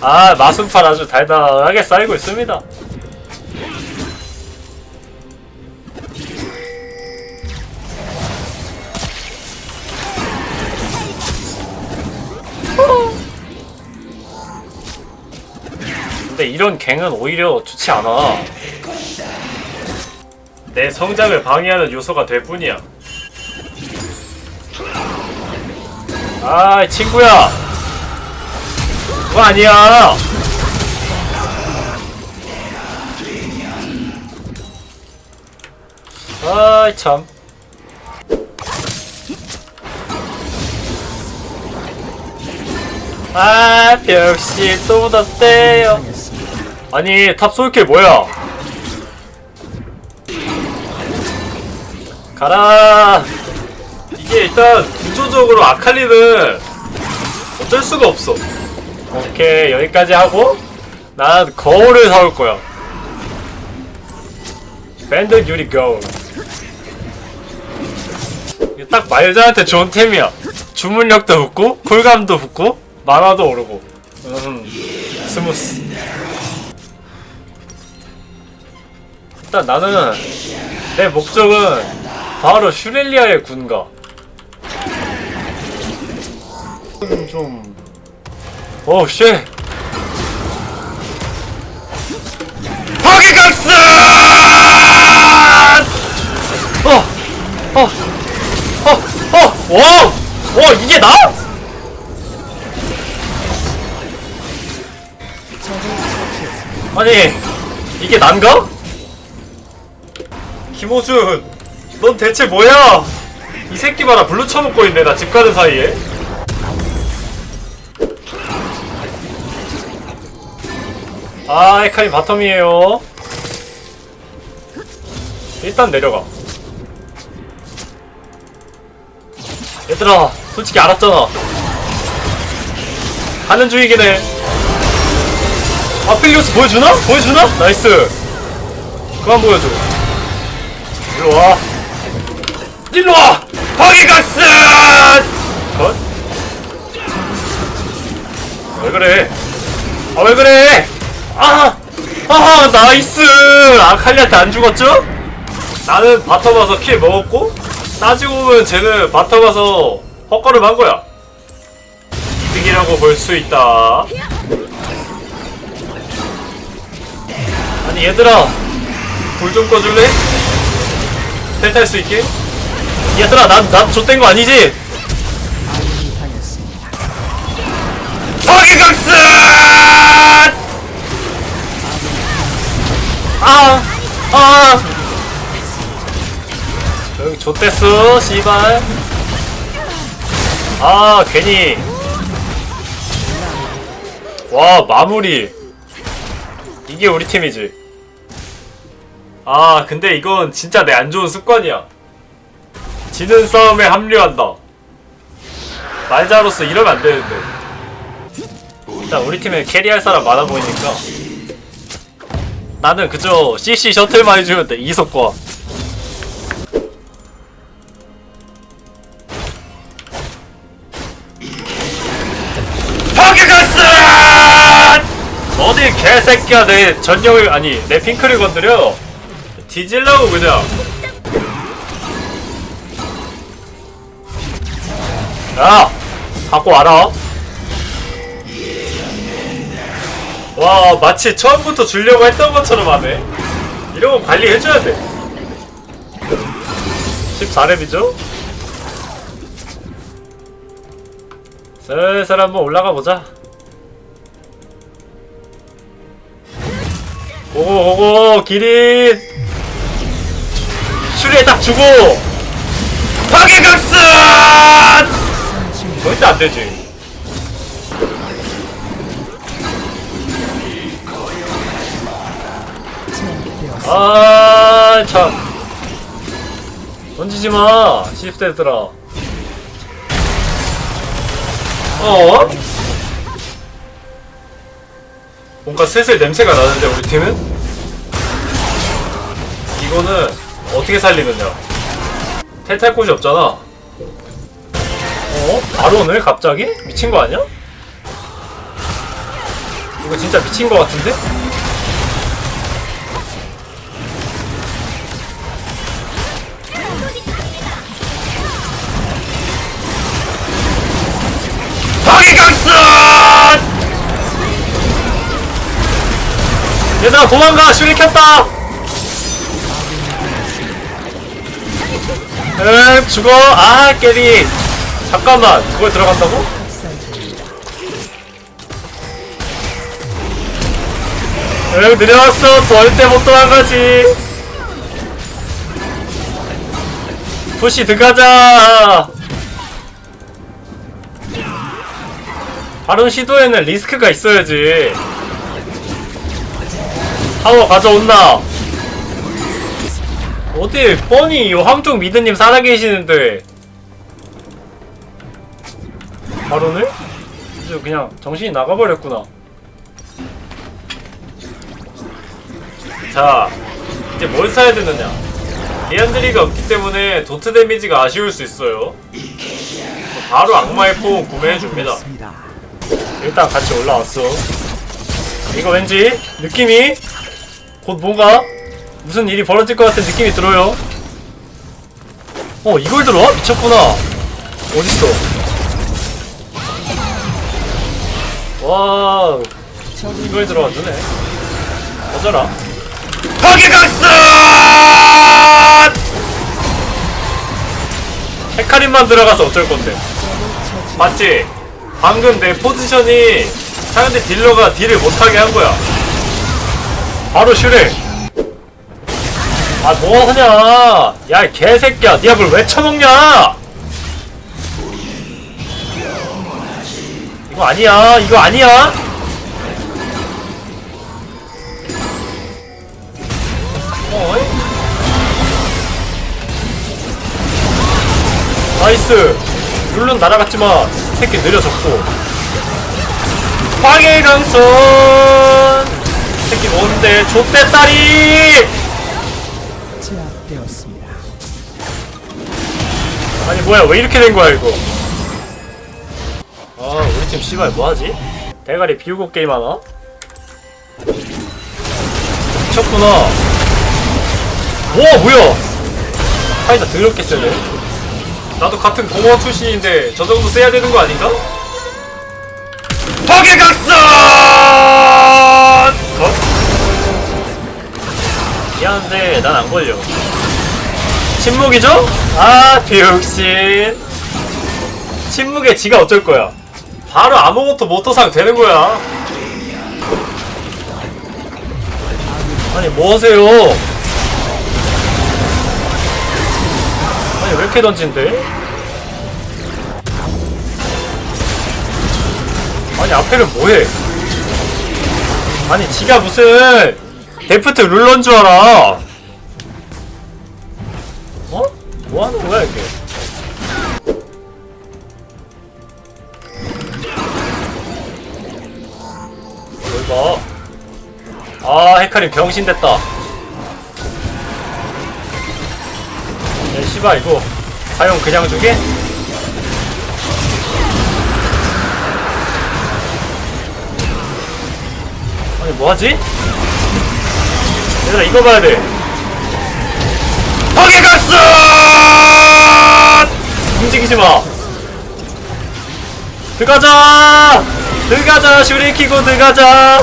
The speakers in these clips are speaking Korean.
아 마순팔 아주 달달하게 쌓이고 있습니다. 근데 이런 갱은 오히려 좋지 않아. 내 성장을 방해하는 요소가 될 뿐이야. 아 친구야 그거 아니야 아이 참 아, 역시 또 묻었대요. 아니, 탑 솔킬 뭐야? 가라. 이게 일단 구조적으로 아칼리는 어쩔 수가 없어. 오케이, 여기까지 하고 난 거울을 사올 거야. 밴드 유리 거울. 딱 말자한테 좋은 템이야. 주문력도 붙고, 쿨감도 붙고, 만화도 오르고. 음, 스무스. 일단 나는 내 목적은 바로 슈렐리아의 군가. 음, 좀. 오, 쉣! 파괴각스! 어! 어! 어! 어! 와! 와, 이게 나? 아니, 이게 난가? 김호준, 넌 대체 뭐야? 이 새끼 봐라, 블루 쳐먹고 있네, 나 집 가는 사이에. 아, 에카이 바텀이에요. 일단 내려가. 얘들아, 솔직히 알았잖아. 가는 중이긴 해. 아필리오스 보여주나? 보여주나? 나이스. 그만 보여줘. 일로 와. 일로 와! 파괴가스! 컷? 왜 그래? 아, 왜 그래? 아! 아, 나이스! 아 칼리한테 안 죽었죠? 나는 바텀 와서 킬 먹었고, 따지고 보면 쟤는 바텀 와서 헛걸음 한 거야. 이득이라고 볼 수 있다. 아니, 얘들아. 불 좀 꺼줄래? 텔탈 수 있게? 얘들아, 난, 난 좆된 거 아니지? 파괴각스! 아! 아! 여기 좆됐어, 씨발. 아, 괜히. 와, 마무리. 이게 우리 팀이지. 아, 근데 이건 진짜 내 안 좋은 습관이야. 지는 싸움에 합류한다. 말자로서 이러면 안 되는데. 일단 우리 팀에 캐리할 사람 많아 보이니까. 나는 그저 CC 셔틀만 해주면 돼, 이석과. 어디 개새끼야 내 전력을 아니 내 핑크를 건드려? 뒤질라고 그냥. 야 갖고 와라 와 마치 처음부터 주려고 했던 것처럼 하네. 이런 거 관리해줘야 돼. 14렙이죠? 슬슬 한번 올라가 보자. 오고 오고 기린! 슈리에 딱 주고! 파괴각스 절대 안 되지 아 참 던지지 마 시프트들아 어? 뭔가 슬슬 냄새가 나는데 우리 팀은? 이거는 어떻게 살리느냐 탈탈 곳이 없잖아 어? 바로 오늘 갑자기? 미친 거 아니야? 이거 진짜 미친 거 같은데? 얘들아 도망가! 슈리 켰다! 응 죽어! 아 깨리! 잠깐만 그걸 들어간다고? 응 느려왔어 절대 못 도망가지 푸시 들어가자 다른 시도에는 리스크가 있어야지 타워 가져온나 어디 뻔히 요 함정 미드님 살아계시는데. 바로는? 이제 그냥 정신이 나가버렸구나. 자 이제 뭘 사야 되느냐? 리안드리가 없기 때문에 도트 데미지가 아쉬울 수 있어요. 바로 악마의 포옹 구매해줍니다. 일단 같이 올라왔어. 이거 왠지? 느낌이 곧 뭔가 무슨 일이 벌어질 것 같은 느낌이 들어요. 어 이걸 들어와? 미쳤구나. 어딨어? 와 이걸 들어와 주네. 어쩌라? 파괴각선 헤카림만 들어가서 어쩔 건데. 맞지? 방금 내 포지션이 상대 딜러가 딜을 못하게 한 거야 바로 슈렉 아 뭐하냐? 야이 개새끼야. 니가 그걸 왜 쳐먹냐? 이거 아니야. 이거 아니야. 어이? 나이스. 룰은 날아갔지만 새끼 느려졌고. 황해 강선 새끼 뭔데 좆대딸이 제압되었습니다. 아니 뭐야 왜 이렇게 된 거야 이거 아 우리 팀 씨발 뭐하지? 대가리 비우고 게임하나? 미쳤구나 와 뭐야 파이다 더럽게 세네 나도 같은 공허 출신인데 저 정도 세야 되는 거 아닌가? 파괴각선! 미안한데 난 안 걸려. 침묵이죠? 아 비육신. 침묵에 지가 어쩔 거야? 바로 아무것도 못토상 되는 거야. 아니 뭐하세요? 아니 왜 이렇게 던진대? 아니 앞에는 뭐해? 아니 지가 무슨 데프트 룰러인 줄 알아 어? 뭐 하는 거야 이게? 뭘 봐? 아 헤카림 병신 됐다. 야 씨발 이거 사용 그냥 주게? 아니 뭐하지? 얘들아 이거 봐야 돼. 파괴 각선! 움직이지 마. 들어가자. 들어가자. 슈리 키고 들어가자.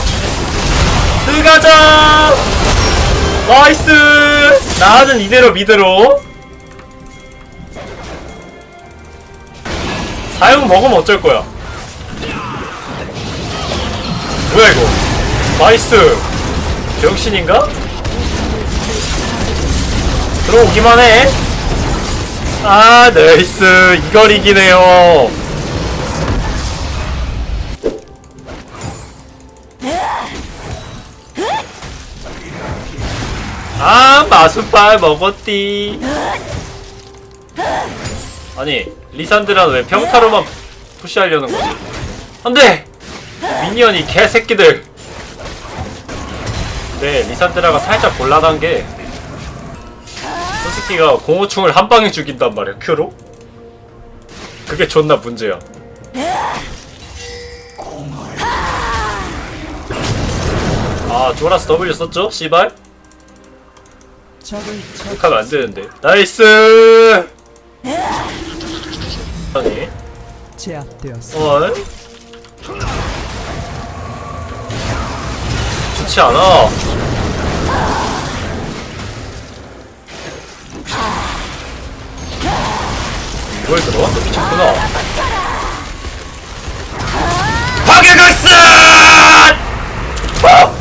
들어가자. 나이스. 나는 이대로 미드로. 사용 먹으면 어쩔 거야. 뭐야 이거? 나이스. 병신인가? 들어오기만 해. 아, 나이스. 이걸 이기네요. 아, 마수빨 먹었디. 아니, 리산드라는 왜 평타로만 푸시하려는 거지? 안 돼! 미니언이 개새끼들! 네, 리산드라가 살짝 곤란한 게 솔직히가 공호충을 한 방에 죽인단 말이야 큐로? 그게 존나 문제야. 아 조라스 W 썼죠? 씨발? 하면 안 되는데. 나이스! 아니 제압되었습니다. 어 좋지 않아 이걸 들어? 너 미쳤구나 파괴가스! 어!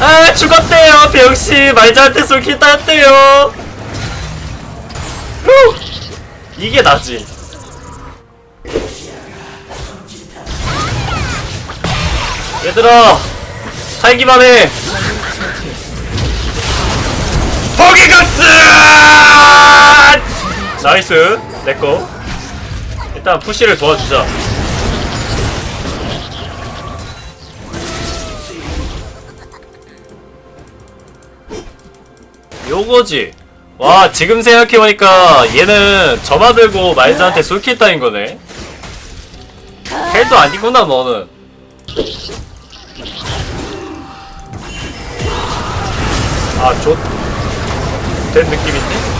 아 죽었대요 병씨 말자한테 쏠킬 따였대요 후! 이게 나지 얘들아 살기만 해 포기가스 나이스 내꺼 일단 푸시를 도와주자 요거지 와 지금 생각해보니까 얘는 점화 들고 말자한테 솔킬 따인 거네 헬도 아니구나 너는 아, 좆. 된 느낌인데?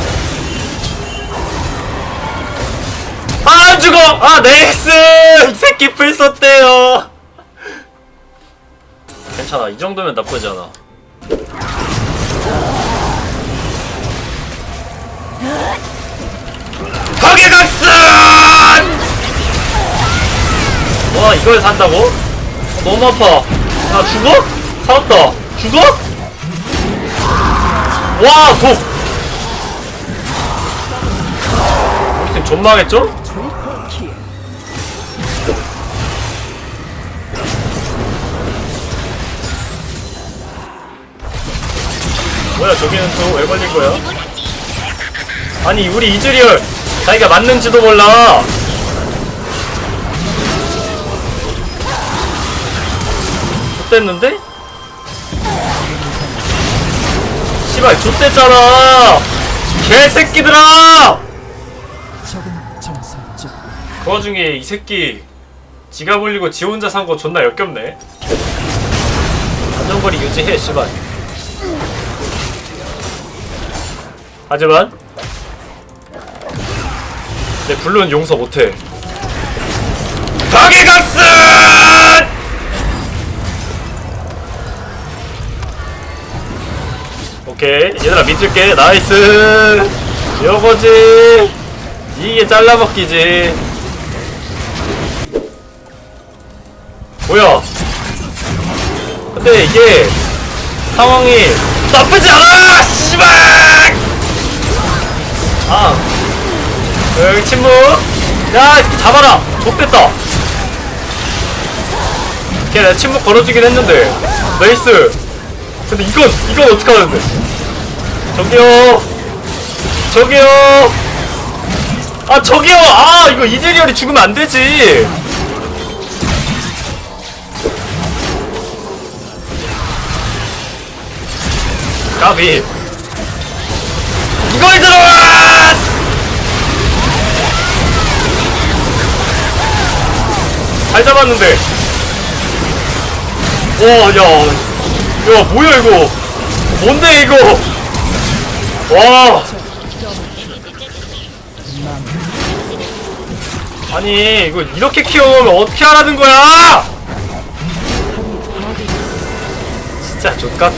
안 죽어! 아, 네이스! 이 새끼 풀 썼대요! 괜찮아, 이 정도면 나쁘지 않아. 파괴각슨! 와, 이걸 산다고? 어, 너무 아파. 아, 죽어? 살았다. 죽어? 와, 독! 우리 팀 존망했죠? 뭐야, 저기는 또 왜 걸린 거야? 아니, 우리 이즈리얼 자기가 맞는지도 몰라. X됐는데? 씨발, X됐잖아! 개새끼들아! 그 와중에 이 새끼 지가 불리고 지 혼자 산 거 존나 역겹네 안전거리 유지해 씨발 하지만 내 블루는 용서 못해. 파괴가스 오케이 얘들아 믿을게. 나이스! 요거지? 이게 잘라먹기지. 뭐야? 근데 이게 상황이 나쁘지 않아! 씨발 아 여기 침묵 새끼 잡아라. 좆됐다. 걔 내가 침묵 걸어주긴 했는데. 나이스. 근데 이건 이건 어떡하는데? 저기요. 저기요. 아 저기요. 아 이거 이즈리얼이 죽으면 안 되지. 까비. 이걸 들어와 잘 잡았는데. 와야야 뭐야 이거? 뭔데 이거? 와. 아니 이거 이렇게 키워놓으면 어떻게 하라는 거야? 진짜 족같아